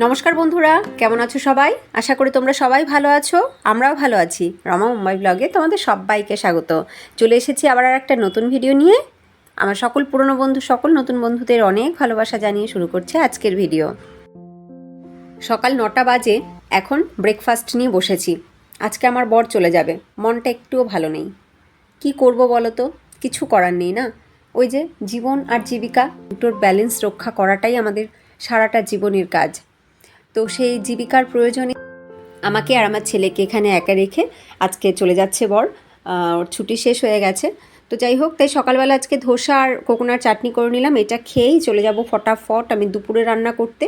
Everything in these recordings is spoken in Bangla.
নমস্কার বন্ধুরা, কেমন আছো সবাই? আশা করি তোমরা সবাই ভালো আছো, আমরাও ভালো আছি। রমা মুম্বাই ব্লগে তোমাদের সবাইকে স্বাগত। চলে এসেছি আবার আর একটা নতুন ভিডিও নিয়ে। আমার সকল পুরনো বন্ধু, সকল নতুন বন্ধুদের অনেক ভালোবাসা জানিয়ে শুরু করছে আজকের ভিডিও। সকাল নটা বাজে, এখন ব্রেকফাস্ট নিয়ে বসেছি। আজকে আমার বর চলে যাবে, মনটা একটুও ভালো নেই। কি করব বলো তো? কিছু করার নেই না? ওই যে জীবন আর জীবিকা, দুটোর ব্যালেন্স রক্ষা করাটাই আমাদের সারাটা জীবনের কাজ। তো সেই জীবিকার প্রয়োজনে আমাকে আর আমার ছেলেকে এখানে একা রেখে আজকে চলে যাচ্ছে বর। ওর ছুটি শেষ হয়ে গেছে। তো যাই হোক, তাই সকালবেলা আজকে ধোসা আর কোকোনার চাটনি করে নিলাম। এটা খেয়েই চলে যাব ফটাফট। আমি দুপুরে রান্না করতে।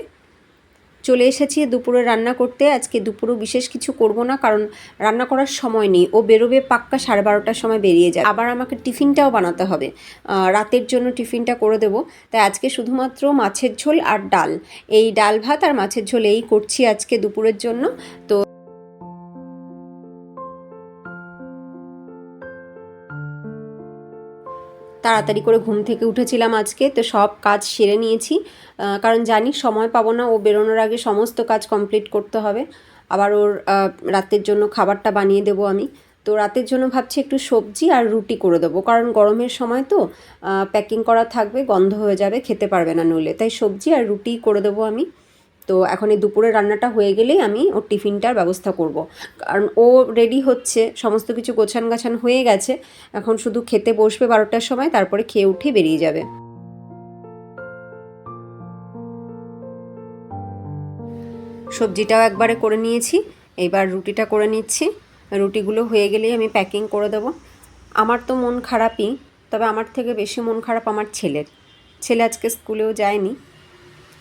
চলে এসেছি দুপুরে রান্না করতে। আজকে দুপুরও বিশেষ কিছু করব না, কারণ রান্না করার সময় নেই। ও বেরোবে পাক্কা সাড়ে বারোটার সময় বেরিয়ে যায় আবার আমাকে টিফিনটাও বানাতে হবে। রাতের জন্য টিফিনটা করে দেবো। তাই আজকে শুধুমাত্র মাছের ঝোল আর ডাল। এই ডাল ভাত আর মাছের ঝোল এই করছি আজকে দুপুরের জন্য। তো তাড়াতাড়ি করে ঘুম থেকে উঠেছিলাম আজকে, তো সব কাজ সেরে নিয়েছি। কারণ জানি সময় পাবো না, ও বেরোনোর আগে সমস্ত কাজ কমপ্লিট করতে হবে। আবার ওর রাতের জন্য খাবারটা বানিয়ে দেবো আমি। তো রাতের জন্য ভাবছি একটু সবজি আর রুটি করে দেবো, কারণ গরমের সময় তো প্যাকিং করা থাকবে, গন্ধ হয়ে যাবে, খেতে পারবে না নইলে। তাই সবজি আর রুটি করে দেবো আমি। তো এখন এই দুপুরের রান্নাটা হয়ে গেলেই আমি ওর টিফিনটার ব্যবস্থা করব। কারণ ও রেডি হচ্ছে, সমস্ত কিছু গোছান গাছান হয়ে গেছে। এখন শুধু খেতে বসবে বারোটার সময়, তারপরে খেয়ে উঠে বেরিয়ে যাবে। সবজিটাও একবারে করে নিয়েছি, এবার রুটিটা করে নিচ্ছি। রুটিগুলো হয়ে গেলেই আমি প্যাকিং করে দেবো। আমার তো মন খারাপই, তবে আমার থেকে বেশি মন খারাপ আমার ছেলের। ছেলে আজকে স্কুলেও যায়নি।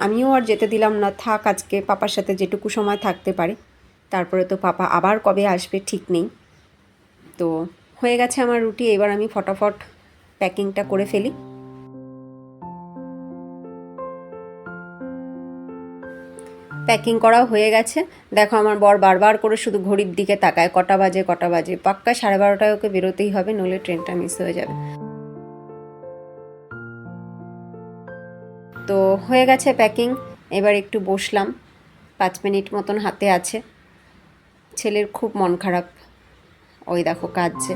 আমিও আর যেতে দিলাম না। থাক, আজকে পাপার সাথে যেটুকু সময় থাকতে পারে। তারপরে তো পাপা আবার কবে আসবে ঠিক নেই। তো হয়ে গেছে আমার রুটি, এবার আমি ফটাফট প্যাকিংটা করে ফেলি। প্যাকিং করাও হয়ে গেছে। দেখো আমার বর বারবার করে শুধু ঘড়ির দিকে তাকায়। কটা বাজে কটা বাজে। পাক্কা সাড়ে বারোটায় ওকে বেরোতেই হবে, নইলে ট্রেনটা মিস হয়ে যাবে। তো হয়ে গেছে প্যাকিং এবার একটু বসলাম। পাঁচ মিনিট মতন হাতে আছে। ছেলের খুব মন খারাপ। ওই দেখো কাঁদছে।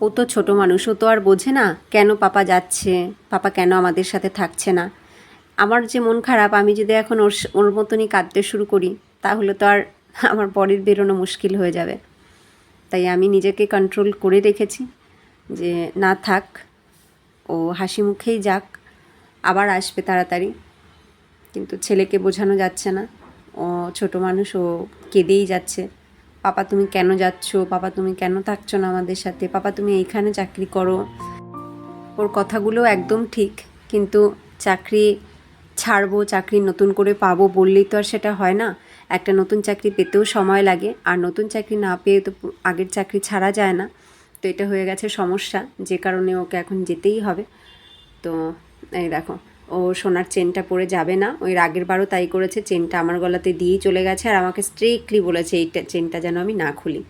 ও তো ছোট মানুষ, ও তো আর বোঝে না কেন পাপা যাচ্ছে, পাপা কেন আমাদের সাথে থাকছে না। আমার যে মন খারাপ, আমি যদি এখন ওর ওর মতনই কাঁদতে শুরু করি, তাহলে তো আর আমার বডির বেরোনো মুশকিল হয়ে যাবে। তাই আমি নিজেকে কন্ট্রোল করে রেখেছি যে না থাক, ও হাসি মুখেই যাক। আবার আসবে তাড়াতাড়ি। কিন্তু ছেলেকে বোঝানো যাচ্ছে না। ও ছোট মানুষ, ও কেঁদেই যাচ্ছে। পাপা, তুমি কেন যাচ্ছ? পাপা, তুমি কেন থাকছো না আমাদের সাথে? পাপা, তুমি এইখানে চাকরি করো। ওর কথাগুলো একদম ঠিক, কিন্তু চাকরি ছাড়বো, চাকরি নতুন করে পাবো বললেই তো আর সেটা হয় না। একটা নতুন চাকরি পেতেও সময় লাগে, আর নতুন চাকরি না পেয়ে তো আগের চাকরি ছাড়া যায় না। তো এটা হয়ে গেছে সমস্যা, যে কারণে ওকে এখন যেতেই হবে। তো এই দেখো, ও সোনার চেনটা পরে যাবে না, ওই আগের বারও তাই করেছে, চেনটা আমার গলাতে দিয়েই চলে গেছে, আর আমাকে স্ট্রিক্টলি বলেছে এইটা চেনটা যেন আমি না খুলি।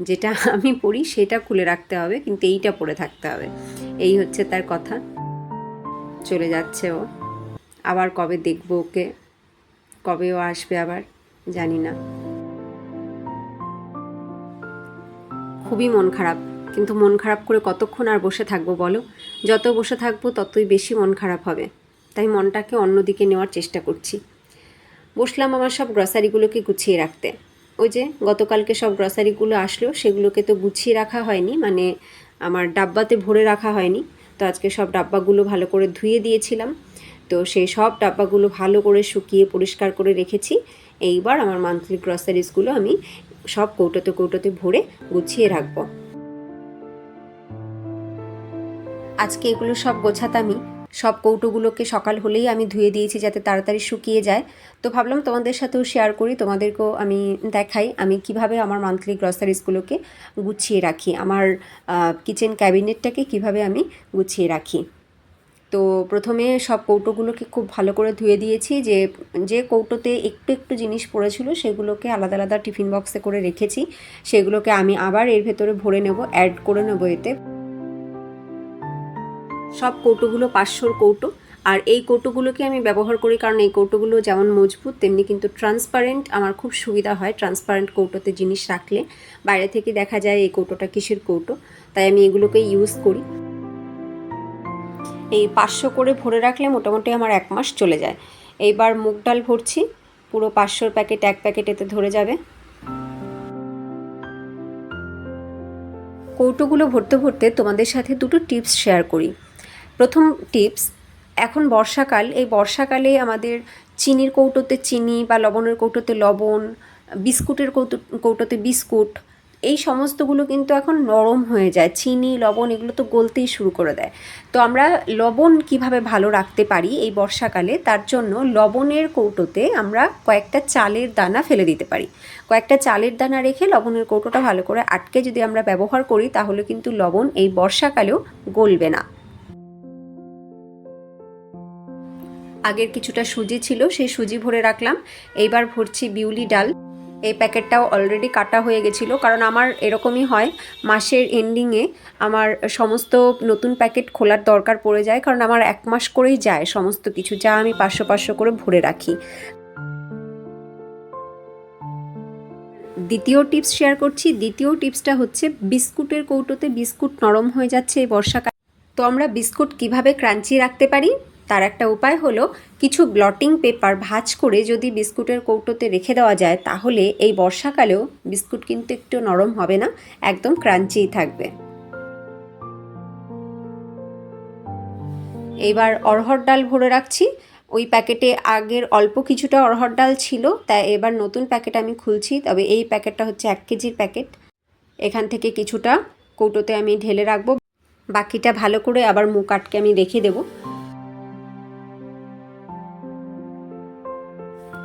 যেটা আমি পড়ি সেটা খুলে রাখতে হবে, কিন্তু এইটা পরে থাকতে হবে। এই হচ্ছে তার কথা। চলে যাচ্ছে ও। আবার কবে দেখব ওকে? কবে ও আসবে আবার? জানি না। খুবই মন খারাপ। কিন্তু মন খারাপ করে কতক্ষণ আর বসে থাকব বলো? যত বসে থাকব ততই বেশি মন খারাপ হবে। তাই মনটাকে অন্যদিকে নেওয়ার চেষ্টা করছি। বসলাম আমার সব গ্রসারিগুলোকে গুছিয়ে রাখতে। ওই যে গতকালকে সব গ্রসারিগুলো আসলো, সেগুলোকে তো গুছিয়ে রাখা হয়নি মানে আমার ডাব্বাতে ভরে রাখা হয়নি। তো আজকে সব ডাব্বাগুলো ভালো করে ধুয়ে দিয়েছিলাম। তো সেই সব ডাব্বাগুলো ভালো করে শুকিয়ে পরিষ্কার করে রেখেছি। এইবার আমার মান্থলি গ্রসারিজগুলো আমি সব কৌটোতে কৌটোতে ভরে গুছিয়ে রাখব। আজকে এগুলো সব গোছাতামই। সব কৌটোগুলোকে সকাল হলেই আমি ধুয়ে দিয়েছি যাতে তাড়াতাড়ি শুকিয়ে যায়। তো ভাবলাম তোমাদের সাথেও শেয়ার করি, তোমাদেরকেও আমি দেখাই আমি কীভাবে আমার মান্থলি গ্রসারিজগুলোকে গুছিয়ে রাখি, আমার কিচেন ক্যাবিনেটটাকে কীভাবে আমি গুছিয়ে রাখি। তো প্রথমে সব কৌটোগুলোকে খুব ভালো করে ধুয়ে দিয়েছি যে যে কৌটোতে একটু একটু জিনিস পড়েছিল সেগুলোকে আলাদা আলাদা টিফিন বক্সে করে রেখেছি। সেগুলোকে আমি আবার এর ভেতরে ভরে নেব অ্যাড করে নেব এতে। সব কৌটোগুলো পাঁচশোর কৌটো। আর এই কৌটোগুলোকে আমি ব্যবহার করি কারণ এই কৌটোগুলো যেমন মজবুত, তেমনি কিন্তু ট্রান্সপারেন্ট আমার খুব সুবিধা হয় ট্রান্সপারেন্ট কৌটোতে জিনিস রাখলে। বাইরে থেকে দেখা যায় এই কৌটোটা কিসের কৌটো, তাই আমি এগুলোকে ইউজ করি। এই পাঁচশো করে ভরে রাখলে মোটামুটি আমার এক মাস চলে যায়। এইবার মুগ ডাল ভরছি, পুরো পাঁচশোর প্যাকেট এক প্যাকেট এতে ধরে যাবে। কৌটোগুলো ভরতে ভরতে তোমাদের সাথে দুটো টিপস শেয়ার করি। প্রথম টিপস, এখন বর্ষাকাল, এই বর্ষাকালে আমাদের চিনির কৌটোতে চিনি বা লবণের কৌটোতে লবণ, বিস্কুটের কৌটো, কৌটোতে বিস্কুট, এই সমস্তগুলো কিন্তু এখন নরম হয়ে যায়। চিনি, লবণ এগুলো তো গলতেই শুরু করে দেয়। তো আমরা লবণ কীভাবে ভালো রাখতে পারি এই বর্ষাকালে? তার জন্য লবণের কৌটোতে আমরা কয়েকটা চালের দানা ফেলে দিতে পারি। কয়েকটা চালের দানা রেখে লবণের কৌটোটা ভালো করে আটকে যদি আমরা ব্যবহার করি, তাহলে কিন্তু লবণ এই বর্ষাকালেও গলবে না। আগের কিছুটা সুজি ছিল, সেই সুজি ভরে রাখলাম। এইবার ভরছি বিউলি ডাল। এই প্যাকেটটাও অলরেডি কাটা হয়ে গেছিল, কারণ আমার এরকমই হয়, মাসের এন্ডিংয়ে আমার সমস্ত নতুন প্যাকেট খোলার দরকার পড়ে যায়, কারণ আমার এক মাস করেই যায় সমস্ত কিছু, যা আমি পাঁচশো পাঁচশো করে ভরে রাখি। দ্বিতীয় টিপস শেয়ার করছি। দ্বিতীয় টিপসটা হচ্ছে, বিস্কুটের কৌটোতে বিস্কুট নরম হয়ে যাচ্ছে এই বর্ষাকাল। তো আমরা বিস্কুট কীভাবে ক্রাঞ্চি রাখতে পারি? তার একটা উপায় হলো কিছু ব্লটিং পেপার ভাঁজ করে যদি বিস্কুটের কৌটোতে রেখে দেওয়া যায়, তাহলে এই বর্ষাকালেও বিস্কুট কিন্তু একটু নরম হবে না, একদম ক্রাঞ্চিই থাকবে। এইবার অরহর ডাল ভরে রাখছি। ওই প্যাকেটে আগের অল্প কিছুটা অরহর ডাল ছিল তাই এবার নতুন প্যাকেট আমি খুলছি, তবে এই প্যাকেটটা হচ্ছে এক কেজির প্যাকেট। এখান থেকে কিছুটা কৌটোতে আমি ঢেলে রাখব। বাকিটা ভালো করে আবার মুখ আটকে আমি রেখে দেবো।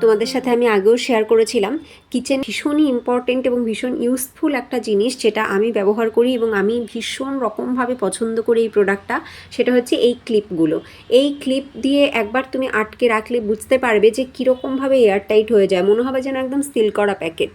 তোমাদের সাথে আমি আগেও শেয়ার করেছিলাম কিচেন ভীষণই ইম্পর্টেন্ট এবং ভীষণ ইউজফুল একটা জিনিস যেটা আমি ব্যবহার করি এবং আমি ভীষণ রকমভাবে পছন্দ করি এই প্রোডাক্টটা সেটা হচ্ছে এই ক্লিপগুলো এই ক্লিপ দিয়ে একবার তুমি আটকে রাখলে বুঝতে পারবে যে কীরকমভাবে এয়ারটাইট হয়ে যায়, মনে হবে যেন একদম সিল করা প্যাকেট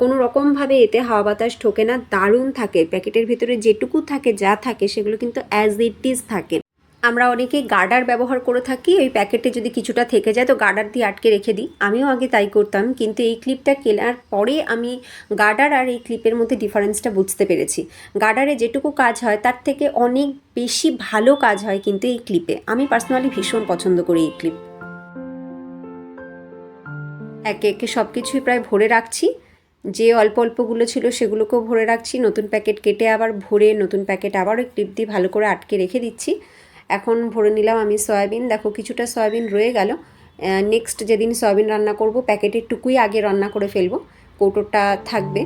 কোনো রকমভাবে এতে হাওয়া বাতাস ঠোকে না, দারুণ থাকে। প্যাকেটের ভিতরে যেটুকু থাকে, যা থাকে, সেগুলো কিন্তু অ্যাজ ইট ইজ থাকে। আমরা অনেকেই গার্ডার ব্যবহার করে থাকি ওই প্যাকেটে যদি কিছুটা থেকে যায় তো গার্ডার দিয়ে আটকে রেখে দিই। আমিও আগে তাই করতাম, কিন্তু এই ক্লিপটা কেনার পরে আমি গার্ডার আর এই ক্লিপের মধ্যে ডিফারেন্সটা বুঝতে পেরেছি। গার্ডারে যেটুকু কাজ হয়, তার থেকে অনেক বেশি ভালো কাজ হয় কিন্তু এই ক্লিপে। আমি পার্সোনালি ভীষণ পছন্দ করি এই ক্লিপ। একে একে সব কিছুই প্রায় ভরে রাখছি। যে অল্প অল্পগুলো ছিল সেগুলোকেও ভরে রাখছি। নতুন প্যাকেট কেটে আবার ভরে নতুন প্যাকেট আবার ওই ক্লিপ দিয়ে ভালো করে আটকে রেখে দিচ্ছি। এখন ভরে নিলাম আমি সয়াবিন। দেখো, কিছুটা সয়াবিন রয়ে গেল। নেক্সট যেদিন সয়াবিন রান্না করব, প্যাকেটের টুকুই আগে রান্না করে ফেলব। কৌটোটা থাকবে।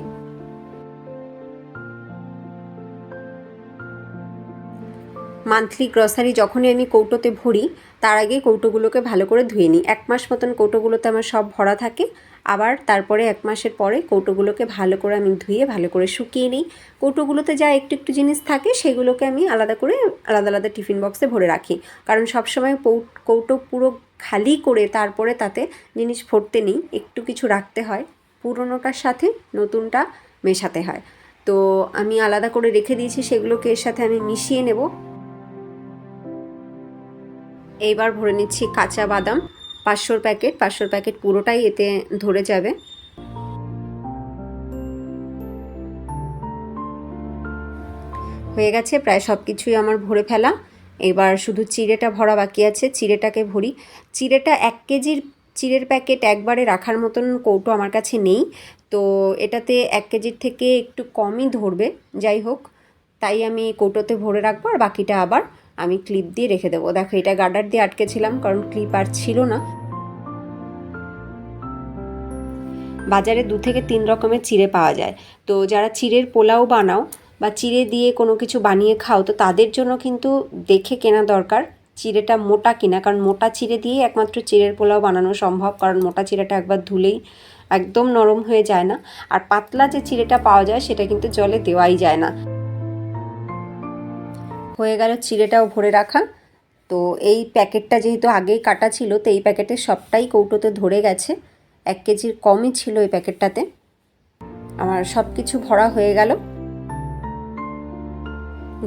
মান্থলি গ্রসারি যখনই আমি কৌটোতে ভরি, তার আগে কৌটোগুলোকে ভালো করে ধুয়ে নিই। এক মাস মতন কৌটোগুলোতে আমার সব ভরা থাকে। আবার তারপরে এক মাসের পরে কৌটোগুলোকে ভালো করে আমি ধুয়ে ভালো করে শুকিয়ে নিই। কৌটোগুলোতে যা একটু একটু জিনিস থাকে সেগুলোকে আমি আলাদা করে আলাদা আলাদা টিফিন বক্সে ভরে রাখি। কারণ সবসময় কৌটো পুরো খালি করে তারপরে তাতে জিনিস ভরতে নেই, একটু কিছু রাখতে হয়। পুরনোটার সাথে নতুনটা মেশাতে হয়। তো আমি আলাদা করে রেখে দিয়েছি, সেগুলোকে এর সাথে আমি মিশিয়ে নেব। এইবার ভরে নিচ্ছি কাঁচা বাদাম। পাঁচশোর প্যাকেট পাঁচশোর প্যাকেট পুরোটাই এতে ধরে যাবে। হয়ে গেছে, প্রায় সব কিছুই আমার ভরে ফেলা। এবার শুধু চিড়েটা ভরা বাকি আছে, চিড়েটাকে ভরি। চিড়েটা এক কেজির চিড়ের প্যাকেট একবারে রাখার মতন কৌটো আমার কাছে নেই। তো এটাতে এক কেজির থেকে একটু কমই ধরবে, যাই হোক। তাই আমি কৌটোতে ভরে রাখব আর বাকিটা আবার আমি ক্লিপ দিয়ে রেখে দেবো। দেখো, এটা গার্ডার দিয়ে আটকেছিলাম, কারণ ক্লিপ আর ছিল না। বাজারে দু থেকে তিন রকমের চিড়ে পাওয়া যায়। তো যারা চিড়ের পোলাও বানাও বা চিড়ে দিয়ে কোনো কিছু বানিয়ে খাও, তো তাদের জন্য কিন্তু দেখে কেনা দরকার চিড়েটা মোটা কিনা। কারণ মোটা চিড়ে দিয়ে একমাত্র চিড়ের পোলাও বানানো সম্ভব, কারণ মোটা চিড়েটা একবার ধুলেই একদম নরম হয়ে যায় না। আর পাতলা যে চিড়েটা পাওয়া যায়, সেটা কিন্তু জলে দেওয়াই যায় না। হয়ে গেল চিড়েটাও ভরে রাখা। তো এই প্যাকেটটা যেহেতু আগেই কাটা ছিল, তো এই প্যাকেটের সবটাই কৌটোতে ধরে গেছে। এক কেজির কমই ছিল এই প্যাকেটটাতে। আমার সব কিছু ভরা হয়ে গেল।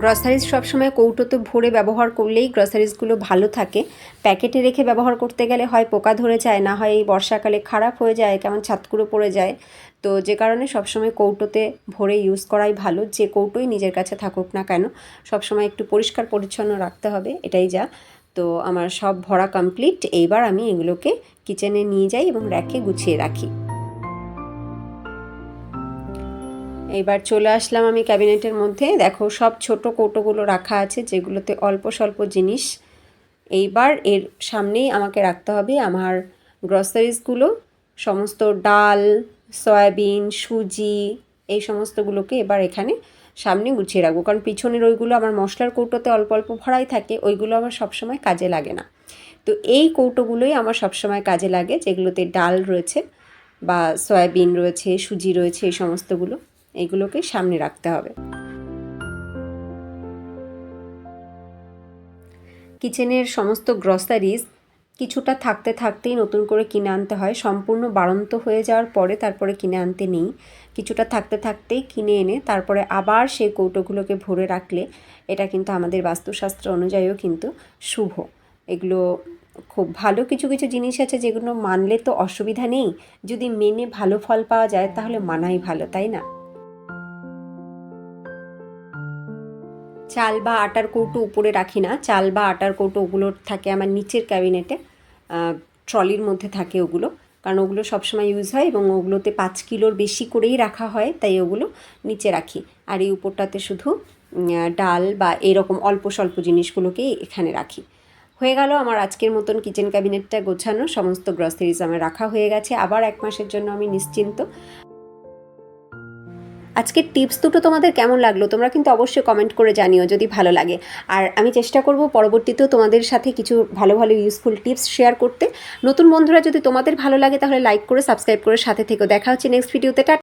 গ্রসারিজ সবসময় কৌটোতে ভরে ব্যবহার করলেই গ্রসারিজগুলো ভালো থাকে। প্যাকেটে রেখে ব্যবহার করতে গেলে হয় পোকা ধরে যায়, না হয় এই বর্ষাকালে খারাপ হয়ে যায়, কেমন ছাতকুড়ো পড়ে যায়। তো যে কারণে সবসময় কৌটোতে ভরে ইউজ করাই ভালো। যে কৌটোই নিজের কাছে থাকুক না কেন, সবসময় একটু পরিষ্কার পরিচ্ছন্ন রাখতে হবে, এটাই যা। তো আমার সব ভরা কমপ্লিট এইবার আমি এগুলোকে কিচেনে নিয়ে যাই এবং র্যাকে গুছিয়ে রাখি। এইবার চলে আসলাম আমি ক্যাবিনেটের মধ্যে। দেখো সব ছোট কৌটোগুলো রাখা আছে, যেগুলোতে অল্প স্বল্প জিনিস। এইবার এর সামনেই আমাকে রাখতে হবে আমার গ্রসারিজগুলো সমস্ত ডাল সয়াবিন, সুজি, এই সমস্তগুলোকে এবার এখানে সামনে গুছিয়ে রাখব। কারণ পিছনের ওইগুলো আমার মশলার কৌটোতে অল্প অল্প ভরাই থাকে, ওইগুলো আমার সবসময় কাজে লাগে না। তো এই কৌটোগুলোই আমার সবসময় কাজে লাগে, যেগুলোতে ডাল রয়েছে বা সয়াবিন রয়েছে, সুজি রয়েছে, এই সমস্তগুলো, এইগুলোকে সামনে রাখতে হবে। কিচেনের সমস্ত গ্রসারিজ কিছুটা থাকতে থাকতেই নতুন করে কিনে আনতে হয়। সম্পূর্ণ বাড়ন্ত হয়ে যাওয়ার পরে তারপরে কিনে আনতে নেই। কিছুটা থাকতে থাকতেই কিনে এনে তারপরে আবার সেই কৌটোগুলোকে ভরে রাখলে এটা কিন্তু আমাদের বাস্তুশাস্ত্র অনুযায়ীও কিন্তু শুভ। এগুলো খুব ভালো কিছু কিছু জিনিস আছে যেগুলো মানলে তো অসুবিধা নেই। যদি মেনে ভালো ফল পাওয়া যায় তাহলে মানাই ভালো, তাই না? চাল বা আটার কৌটো উপরে রাখি না। চাল বা আটার কৌটো ওগুলো থাকে আমার নিচের ক্যাবিনেটে। ট্রলির মধ্যে থাকে ওগুলো। কারণ ওগুলো সবসময় ইউজ হয় এবং ওগুলোতে পাঁচ কিলোর বেশি করেই রাখা হয়, তাই ওগুলো নিচে রাখি। আর এই উপরটাতে শুধু ডাল বা এরকম অল্প স্বল্প জিনিসগুলোকেই এখানে রাখি। হয়ে গেল আমার আজকের মতন কিচেন ক্যাবিনেটটা গোছানো। সমস্ত গ্রসারিজ আমার রাখা হয়ে গেছে। আবার এক মাসের জন্য আমি নিশ্চিন্ত আজকের টিপস দুটো তোমাদের কেমন লাগল তোমরা কিন্তু অবশ্যই কমেন্ট করে জানিও যদি ভালো লাগে। আর আমি চেষ্টা করব পরবর্তীতেও তোমাদের সাথে কিছু ভালো ভালো ইউজফুল টিপস শেয়ার করতে। নতুন বন্ধুরা যদি তোমাদের ভালো লাগে তাহলে লাইক করে সাবস্ক্রাইব করে সাথে থেকো। দেখা হচ্ছে নেক্সট ভিডিওতে